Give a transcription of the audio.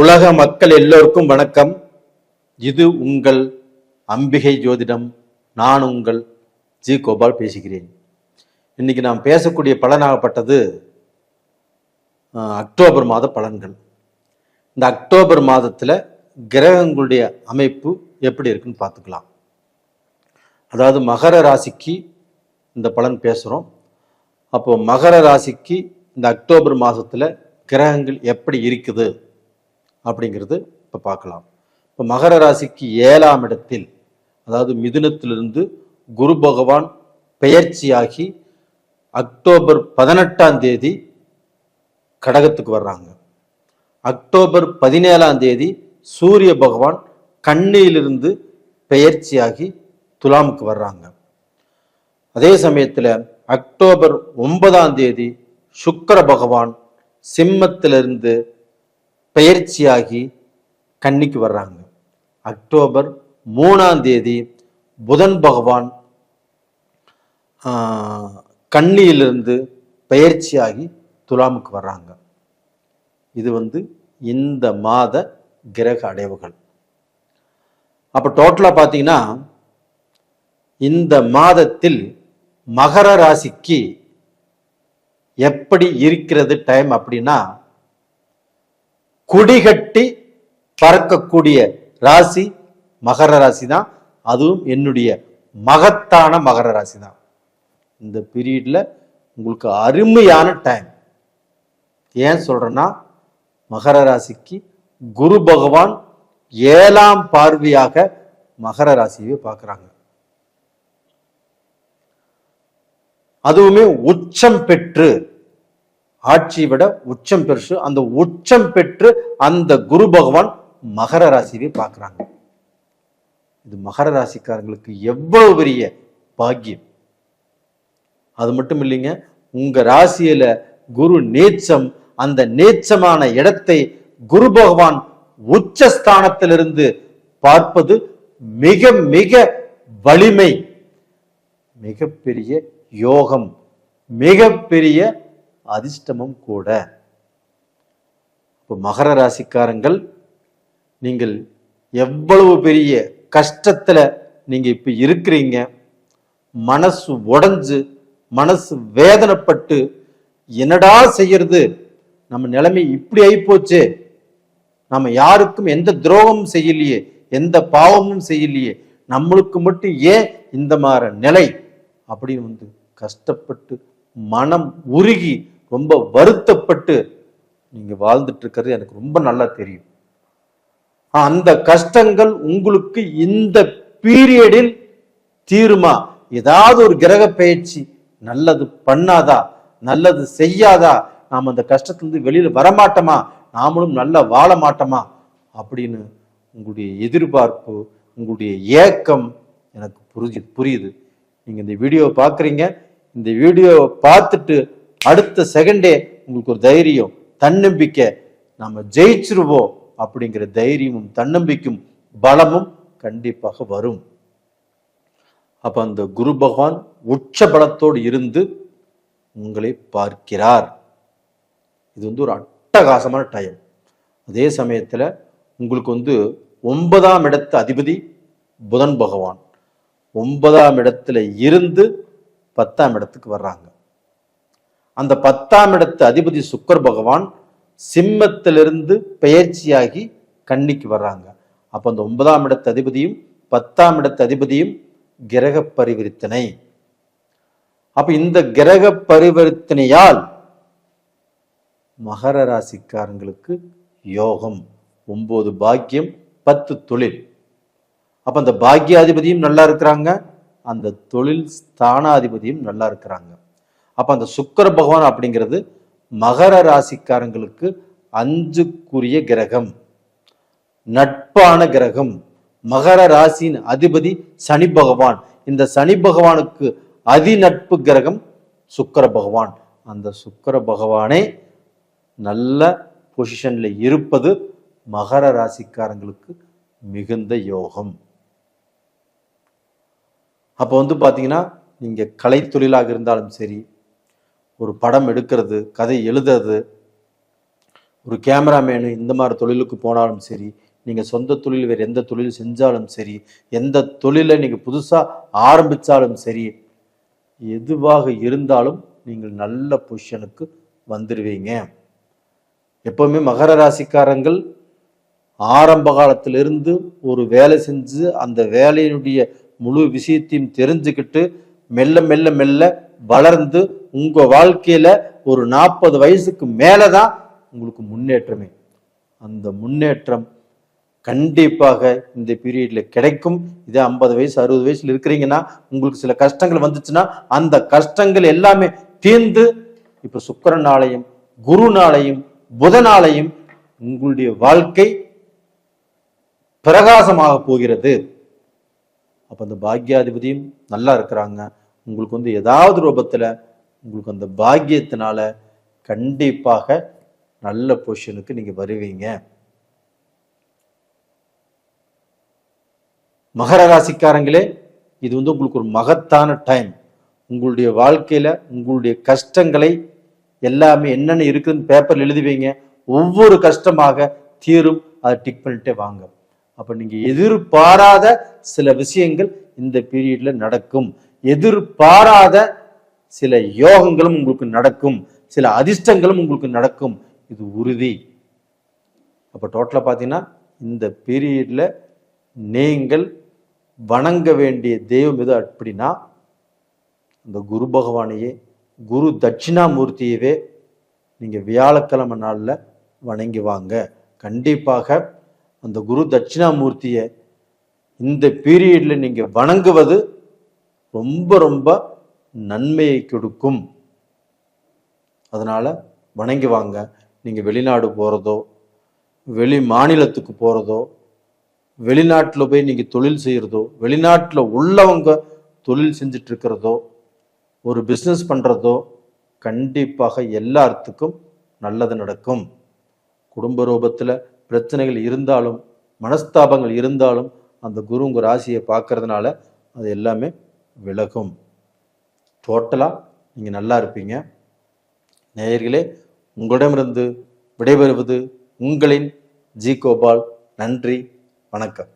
உலக மக்கள் எல்லோருக்கும் வணக்கம். இது உங்கள் அம்பிகை ஜோதிடம். நான் உங்கள் ஜி கோபால் பேசுகிறேன். இன்னைக்கு நாம் பேசக்கூடிய பலனாகப்பட்டது அக்டோபர் மாத பலன்கள். இந்த அக்டோபர் மாதத்தில் கிரகங்களுடைய அமைப்பு எப்படி இருக்குன்னு பார்த்துக்கலாம். அதாவது மகர ராசிக்கு இந்த பலன் பேசுகிறோம் அப்போ மகர ராசிக்கு இந்த அக்டோபர் மாதத்தில் கிரகங்கள் எப்படி இருக்குது? அப்படிங்கிறது இப்போ பார்க்கலாம். இப்போ மகர ராசிக்கு ஏழாம் இடத்தில் அதாவது மிதுனத்திலிருந்து குரு பகவான் பெயர்ச்சியாகி அக்டோபர் பதினெட்டாம் தேதி கடகத்துக்கு வர்றாங்க. அக்டோபர் பதினேழாம் தேதி சூரிய பகவான் கண்ணியிலிருந்து பெயர்ச்சியாகி துலாமுக்கு வர்றாங்க. அதே சமயத்தில் அக்டோபர் ஒன்பதாம் தேதி சுக்கர பகவான் சிம்மத்திலிருந்து பெயர்ச்சியாகி கன்னிக்கு வர்றாங்க. அக்டோபர் மூணாம் தேதி புதன் பகவான் கன்னியிலிருந்து பெயர்ச்சியாகி துலாமுக்கு வர்றாங்க. இது வந்து இந்த மாத கிரக அடைவுகள். அப்போ டோட்டலாக பார்த்தீங்கன்னா இந்த மாதத்தில் மகர ராசிக்கு எப்படி இருக்கிறது டைம் அப்படின்னா குடிகட்டி பறக்கக்கூடிய ராசி மகர ராசி தான் அதுவும் என்னுடைய மகத்தான மகர ராசி தான் இந்த பீரியட்ல உங்களுக்கு அருமையான டைம் ஏன் சொல்றேன்னா மகர ராசிக்கு குரு பகவான் ஏழாம் பார்வையாக மகர ராசியை பார்க்குறாங்க. அதுவுமே உச்சம் பெற்று ஆட்சியை விட உச்சம் பெருசு. அந்த உச்சம் பெற்று அந்த குரு பகவான் மகர ராசியை பார்க்குறாங்க. இது மகர ராசிக்காரங்களுக்கு எவ்வளவு பெரிய பாக்கியம். அது மட்டும் இல்லைங்க உங்க ராசியில குரு நேச்சம் அந்த நேச்சமான இடத்தை குரு பகவான் உச்சஸ்தானத்திலிருந்து பார்ப்பது மிக மிக வலிமை. மிகப்பெரிய யோகம் மிகப்பெரிய அதிர்ஷ்டமும் கூட. இப்போ மகர ராசிக்காரங்கள் நீங்கள் எவ்வளவு பெரிய கஷ்டத்தில் நீங்கள் இப்போ இருக்கிறீங்க மனசு உடஞ்சு மனசு வேதனைப்பட்டு என்னடா செய்யறது? நம்ம நிலைமை இப்படி ஆயிப்போச்சே. நம்ம யாருக்கும் எந்த துரோகமும் செய்யலையே எந்த பாவமும் செய்யலையே. நம்மளுக்கு மட்டும் ஏன் இந்த மாதிரி நிலை? அப்படின்னு வந்து கஷ்டப்பட்டு மனம் உருகி ரொம்ப வருத்தப்பட்டு நீங்க வாழ்ந்துட்டு இருக்கிறது எனக்கு ரொம்ப நல்லா தெரியும். அந்த கஷ்டங்கள் உங்களுக்கு இந்த பீரியடில் தீருமா? ஏதாவது ஒரு கிரக பயிற்சி நல்லது பண்ணாதா? நல்லது செய்யாதா? நாம் அந்த கஷ்டத்திலிருந்து வெளியில் வரமாட்டோமா? நாமளும் நல்லா வாழ மாட்டோமா? அப்படின்னு உங்களுடைய எதிர்பார்ப்பு உங்களுடைய ஏக்கம் எனக்கு புரிஞ்சு புரியுது. நீங்கள் இந்த வீடியோவை பார்க்குறீங்க. இந்த வீடியோவை பார்த்துட்டு அடுத்த செகண்டே உங்களுக்கு ஒரு தைரியம் தன்னம்பிக்கை. நம்ம ஜெயிச்சிருவோம் அப்படிங்கிற தைரியமும் தன்னம்பிக்கையும் பலமும் கண்டிப்பாக வரும். அப்ப அந்த குரு பகவான் உச்ச பலத்தோடு இருந்து உங்களை பார்க்கிறார். இது வந்து ஒரு அட்டகாசமான டைம் அதே சமயத்துல உங்களுக்கு வந்து ஒன்பதாம் இடத்து அதிபதி புதன் பகவான். ஒன்பதாம் இடத்துல இருந்து பத்தாம் இடத்துக்கு வர்றாங்க. அந்த பத்தாம் இடத்து அதிபதி சுக்கர் பகவான் சிம்மத்திலிருந்து பெயர்ச்சியாகி கன்னிக்கு வர்றாங்க. அப்போ அந்த ஒன்பதாம் இடத்து அதிபதியும் பத்தாம் இடத்து அதிபதியும் கிரக பரிவர்த்தனை. அப்ப இந்த கிரக பரிவர்த்தனையால் மகர ராசிக்காரங்களுக்கு யோகம் ஒன்பது பாக்கியம் பத்து தொழில். அப்ப அந்த பாக்கியாதிபதியும் நல்லா இருக்கிறாங்க அந்த தொழில் ஸ்தானாதிபதியும் நல்லா இருக்கிறாங்க. அப்போ அந்த சுக்கர பகவான் அப்படிங்கிறது மகர ராசிக்காரங்களுக்கு அஞ்சுக்குரிய கிரகம் நட்பான கிரகம் மகர ராசியின் அதிபதி சனி பகவான். இந்த சனி பகவானுக்கு அதிநட்பு கிரகம் சுக்கர பகவான். அந்த சுக்கிர பகவானே நல்ல பொசிஷன்ல இருப்பது மகர ராசிக்காரங்களுக்கு மிகுந்த யோகம். அப்போ வந்து பார்த்தீங்கன்னா நீங்கள் கலைத்தொழிலாக இருந்தாலும் சரி ஒரு படம் எடுக்கிறது கதை எழுதுறது ஒரு கேமராமேனு இந்த மாதிரி தொழிலுக்கு போனாலும் சரி நீங்கள் சொந்த தொழில் வேறு எந்த தொழில் செஞ்சாலும் சரி எந்த தொழிலை நீங்கள் புதுசாக ஆரம்பித்தாலும் சரி எதுவாக இருந்தாலும் நீங்கள் நல்ல பொசிஷனுக்கு வந்துடுவீங்க எப்பவுமே மகர ராசிக்காரங்கள் ஆரம்ப காலத்திலிருந்து ஒரு வேலை செஞ்சு அந்த வேலையினுடைய முழு விஷயத்தையும் தெரிஞ்சுக்கிட்டு மெல்ல மெல்ல மெல்ல வளர்ந்து உங்க வாழ்க்கையில ஒரு நாற்பது வயசுக்கு மேலதான் உங்களுக்கு முன்னேற்றமே. அந்த முன்னேற்றம் கண்டிப்பாக இந்த பீரியட்ல கிடைக்கும். இதே ஐம்பது வயசு அறுபது வயசுல இருக்கிறீங்கன்னா உங்களுக்கு சில கஷ்டங்கள் வந்துச்சுன்னா அந்த கஷ்டங்கள் எல்லாமே தீர்ந்து இப்ப சுக்கிரனாலையும் குருநாளையும் புதனாலையும் உங்களுடைய வாழ்க்கை பிரகாசமாக போகிறது. அப்ப அந்த பாக்யாதிபதியும் நல்லா இருக்கிறாங்க. உங்களுக்கு வந்து ஏதாவது ரூபத்துல உங்களுக்கு அந்த பாக்கியத்தினால கண்டிப்பாக நல்ல பொசிஷனுக்கு நீங்க வருவீங்க. மகர ராசிக்காரங்களே இது வந்து உங்களுக்கு ஒரு மகத்தான டைம் உங்களுடைய வாழ்க்கையில உங்களுடைய கஷ்டங்களை எல்லாமே என்னென்ன இருக்குதுன்னு பேப்பர்ல எழுதுவீங்க ஒவ்வொரு கஷ்டமாக தீரும். அதை டிக் பண்ணிட்டே வாங்க. அப்ப நீங்க எதிர்பாராத சில விஷயங்கள் இந்த பீரியட்ல நடக்கும். எதிர்பாராத சில யோகங்களும் உங்களுக்கு நடக்கும் சில அதிர்ஷ்டங்களும் உங்களுக்கு நடக்கும். இது உறுதி. அப்போ டோட்டலாக பார்த்தீங்கன்னா இந்த பீரியடில் நீங்கள் வணங்க வேண்டிய தெய்வம் எது அப்படின்னா அந்த குரு பகவானையே குரு தட்சிணாமூர்த்தியவே நீங்கள் வியாழக்கிழமை நாளில் வணங்கி வாங்க. கண்டிப்பாக அந்த குரு தட்சிணாமூர்த்தியை இந்த பீரியடில் நீங்கள் வணங்குவது ரொம்ப ரொம்ப நன்மையை கொடுக்கும். அதனால் வணங்கி வாங்க. நீங்கள் வெளிநாடு போகிறதோ வெளி மாநிலத்துக்கு போகிறதோ வெளிநாட்டில் போய் நீங்கள் தொழில் செய்கிறதோ வெளிநாட்டில் உள்ளவங்க தொழில் செஞ்சுட்டு இருக்கிறதோ ஒரு பிஸ்னஸ் பண்ணுறதோ கண்டிப்பாக எல்லாத்துக்கும் நல்லது நடக்கும். குடும்ப ரூபத்தில் பிரச்சனைகள் இருந்தாலும் மனஸ்தாபங்கள் இருந்தாலும் அந்த குரு உங்கள் ராசியை பார்க்கறதுனால அது எல்லாமே விலகும். டோட்டலாக நீங்கள் நல்லா இருப்பீங்க. நேயர்களே உங்களிடமிருந்து விடைபெறுவது உங்களின் ஜி கோபால். நன்றி வணக்கம்.